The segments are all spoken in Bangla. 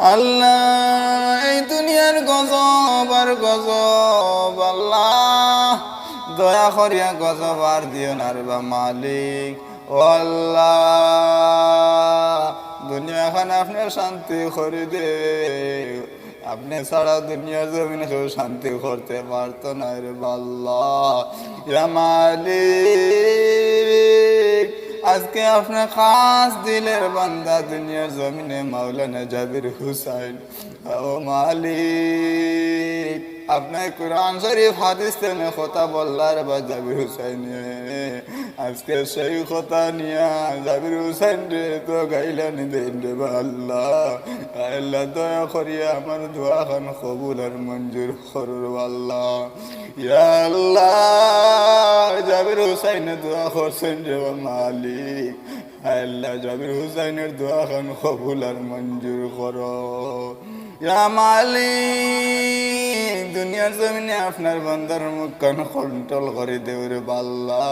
আল্লাহ, এই দুনিয়ার গজব আর গজব, আল্লাহ। দয়া করিয়া গজব আর দিও না রে বা মালিক। ও আল্লাহ, দুনিয়াখান আপনার শান্তি করে দে। আপনি ছাড়া দুনিয়ার জমিনে কেউ শান্তি করতে পারতো না রে বা আল্লাহ। ইয়া মালিক। আজকে আপনার খাস দিলের বান্দা দুনিয়ার জমিনে মাওলানা জাবির হুসাইন। ও মালিক। আপনার কোরআন শরীফ হাদিস কথা বললার বা জাবির হুসাইন আজকে সেই কথা নিয়া জাবির হুসাইন রে তো গাইলেন দেন রে আল্লাহ আল্লাহ দয়া করিয়া আমার দোয়া খান কবুল আর মঞ্জুর করুর আল্লাহ আল্লাহ জাবির হুসাইন দোয়া করছেন রে মালিক আল্লাহ জাবির হুসাইনের দোয়া খান কবুল আর মঞ্জুর করো ইয়া মালিক দুনিয়ার জমিনে আপনার বন্দার মুখ কান কন্ট্রোল করে দেউরে বাল্লা।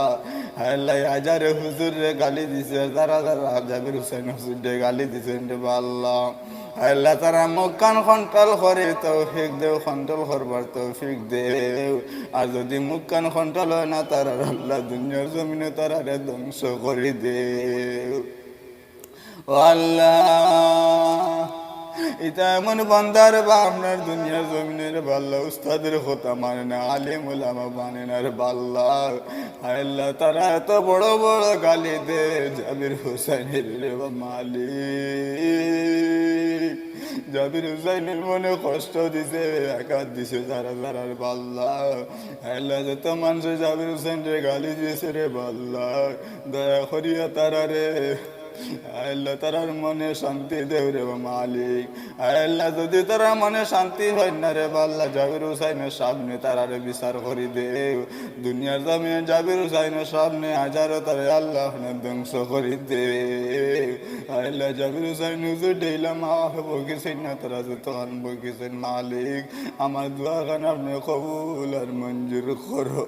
আল্লাহ হাজারে হুজুর রে গালি দিছে তারা তারা জাবির হুসাইন হুজুর রে গালি দিছেন রে বাল্লা। আল্লাহ তারা মুখ কান কন্ট্রোল করে, তৌফিক দেও, কন্ট্রোল করবার তৌফিক দেও। আর যদি মুখ কান কন্ট্রোল হয় না, তারা আল্লাহ দুনিয়ার জমিনে তারা রে ধ্বংস করে দেও। আল্লাহ। এটা এমন বান্দার বা আপনার দুনিয়ার জমিনের বাল্লা, উস্তাদের হতা মানে না, আলিম উলামা মানে না রে বাল্লা। আল্লাহ, তারা এত বড় বড় গালি দে জাবির হুসাইনের রে মালিক। জাবির হুসাইনের মনে কষ্ট দিছে একাত দিছে যারা যারার বাল্লা। আল্লাহ, যত মানুষ জাবির হুসাইন রে গালি দিয়েছে রে বাল্লা। দয়া করিয়া তারা রে আল্লাহ মনে শান্তি দেও রে মালিক। আল্লাহ যদি তারা মনে শান্তি হয় না রে আল্লাহ জাবির হুসাইনের সামনে তারারে বিচার করি দে দুনিয়ার জামিনে জাবির হুসাইনের সামনে হাজারো তারে আল্লাহ ধ্বংস করি দে আল্লাহ জাবির হুসাইন হুজুর ডেইলাম আমাকে বকিছেন না, তারা যে তখন বকিছেন মালিক। আমার দোয়া খান আপনি কবুল আর মঞ্জুর করো।